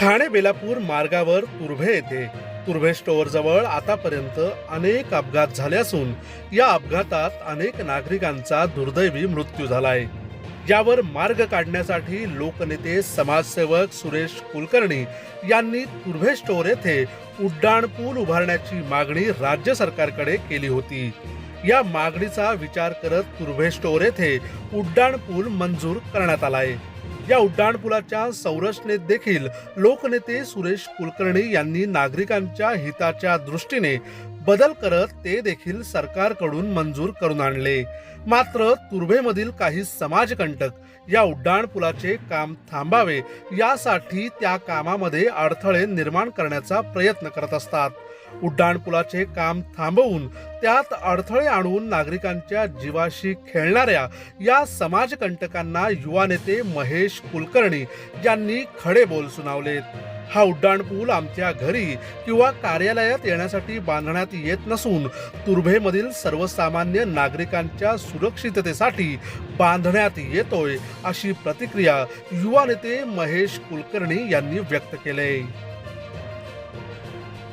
ठाणे बेलापूर मार्गावर तुर्भे येथे. तुर्भे स्टोअर जवळ आतापर्यंत अनेक अपघात झाले असून या अपघातात अनेक नागरिकांचा दुर्दैवी मृत्यू झालाय. यावर मार्ग काढण्यासाठी लोकनेते समाजसेवक सुरेश कुलकर्णी यांनी तुर्भे स्टोअर येथे उड्डाण पूल उभारण्याची मागणी राज्य सरकारकडे केली होती. या मागणीचा विचार करत तुर्भे स्टोअर येथे उड्डाण पूल मंजूर करण्यात आलाय. या उड्डाणपुलाच्या संरचनेत देखील लोकनेते सुरेश कुलकर्णी यांनी नागरिकांच्या हिताच्या दृष्टीने बदल करत ते देखील सरकारकडून मंजूर करून आणले. मात्र तुर्भेमधील काही समाजकंटक या उड्डाणपुलाचे काम थांबावे यासाठी त्या कामामध्ये अडथळे निर्माण करण्याचा प्रयत्न करत असतात. उड्डाणपुलाचे काम थांबवून त्यात अडथळे आणून नागरिकांच्या जीवाशी खेळणाऱ्या या समाजकंटकांना युवा नेते महेश कुलकर्णी यांनी खडे बोल सुनावलेत. हा उड्डाणपूल आमच्या घरी किंवा कार्यालयात येण्यासाठी बांधण्यात येत नसून तुर्भेमधील सर्वसामान्य नागरिकांच्या सुरक्षिततेसाठी बांधण्यात येतोय अशी प्रतिक्रिया युवा नेते महेश कुलकर्णी यांनी व्यक्त केले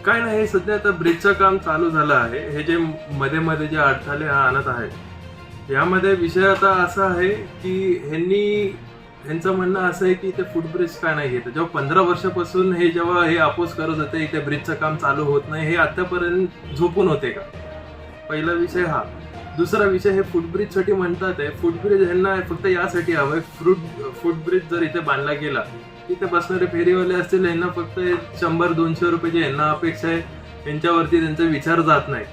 काय नाही सध्या आता ब्रिजचं काम चालू झालं आहे. हे जे मध्ये मध्ये जे अडथळे आणत आहेत यामध्ये विषय आता असा आहे की ह्यांनी ह्यांचं म्हणणं असं आहे की इथे फुटब्रिज काय नाही घेत जेव्हा पंधरा वर्षापासून हे जेव्हा हे अपोज करत होते इथे ब्रिजचं काम चालू होत नाही हे आतापर्यंत झोपून होते का? पहिला विषय हा. दुसरा विषय हे फुटब्रिजसाठी म्हणतात आहे. फुटब्रिज ह्यांना फक्त यासाठी हवंय फ्रूट फुटब्रिज जर इथे बांधला गेला तिथे बसणारे फेरीवाले असतील यांना फक्त शंभर दोनशे रुपयाची यांना अपेक्षा आहे. यांच्यावरती त्यांचा विचार जात नाही.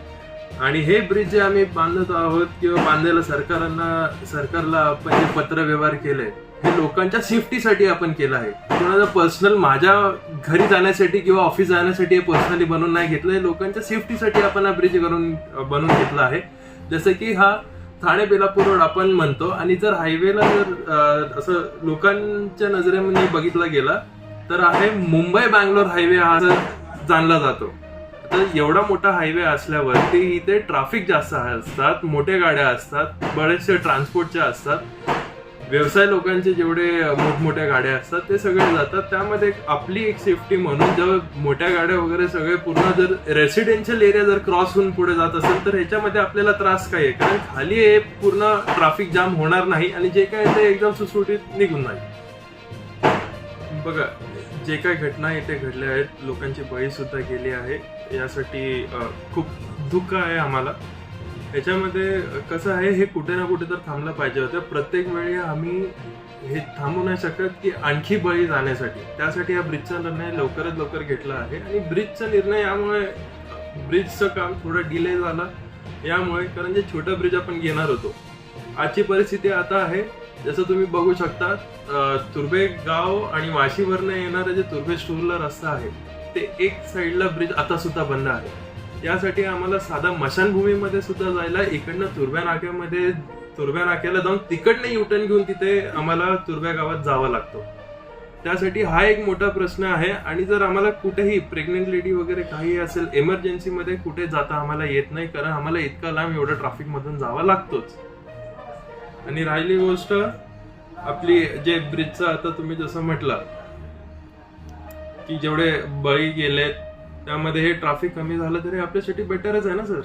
आणि हे ब्रिज जे आम्ही बांधत आहोत किंवा बांधायला सरकारांना सरकारला आपण जे पत्र व्यवहार केले हे लोकांच्या सेफ्टीसाठी आपण केलं आहे. कोणाला पर्सनल माझ्या घरी जाण्यासाठी किंवा ऑफिस जाण्यासाठी हे पर्सनली बनवून नाही घेतलं हे लोकांच्या सेफ्टीसाठी आपण हा ब्रिज करून बनवून घेतला आहे. जसं की हा ठाणे बेलापूर रोड आपण म्हणतो आणि जर हायवेला जर असं लोकांच्या नजरेमध्ये बघितला गेला तर आहे मुंबई बँगलोर हायवे हा जर जाणला जातो तर एवढा मोठा हायवे असल्यावरती इथे ट्रॅफिक जास्त असतात मोठ्या गाड्या असतात बरेचसे ट्रान्सपोर्टच्या असतात व्यवसाय लोकांचे जेवढे मोठमोठ्या गाड्या असतात ते सगळे जातात. त्यामध्ये आपली एक सेफ्टी म्हणून जर मोठ्या गाड्या वगैरे सगळे पूर्ण जर रेसिडेन्शियल एरिया जर क्रॉस होऊन पुढे जात असेल तर ह्याच्यामध्ये आपल्याला त्रास काय आहे? कारण खाली हे पूर्ण ट्रॅफिक जाम होणार नाही आणि जे काय ते एकदम सुसुटीत निघून नाही बघा जे काय घटना इथे घडल्या आहेत लोकांची बळी सुद्धा गेली आहे. यासाठी खूप दुःख आहे आम्हाला. याच्यामध्ये कसं आहे हे कुठे ना कुठे तर थांबलं पाहिजे होतं. प्रत्येक वेळी आम्ही हे थांबू नाही शकत की आणखी बळी जाण्यासाठी. त्यासाठी हा ब्रिजचा निर्णय लवकरात लवकर घेतला आहे. आणि ब्रिजचा निर्णय यामुळे ब्रिजचं काम थोडं डिले झालं. यामुळे कारण जे छोटा ब्रिज आपण घेणार होतो आजची परिस्थिती आता आहे. जसं तुम्ही बघू शकता तुर्भे गाव आणि वाशीवरनं येणारा जे तुर्भे स्टोरला रस्ता आहे ते एक साईडला ब्रिज आता सुद्धा बंद आहे. यासाठी आम्हाला साधा मशानभूमीमध्ये सुद्धा जायला इकडनं तुर्भ्या नाक्यामध्ये तुरब्या नाक्याला जाऊन तिकडनं युटर्न घेऊन तिथे आम्हाला तुर्भ्या गावात जावं लागतो. त्यासाठी हा एक मोठा प्रश्न आहे. आणि जर आम्हाला कुठेही प्रेग्नेंट लेडी वगैरे काही असेल इमर्जन्सीमध्ये कुठे जाता आम्हाला येत नाही कारण आम्हाला इतका लांब एवढं ट्रॅफिक मधून जावं लागतोच. आणि राहिली गोष्ट आपली जे ब्रिजचं आता तुम्ही जसं म्हटलं की जेवढे बळी गेलेत त्यामध्ये हे ट्रॅफिक कमी झालं तरी आपल्यासाठी बेटरच आहे ना सर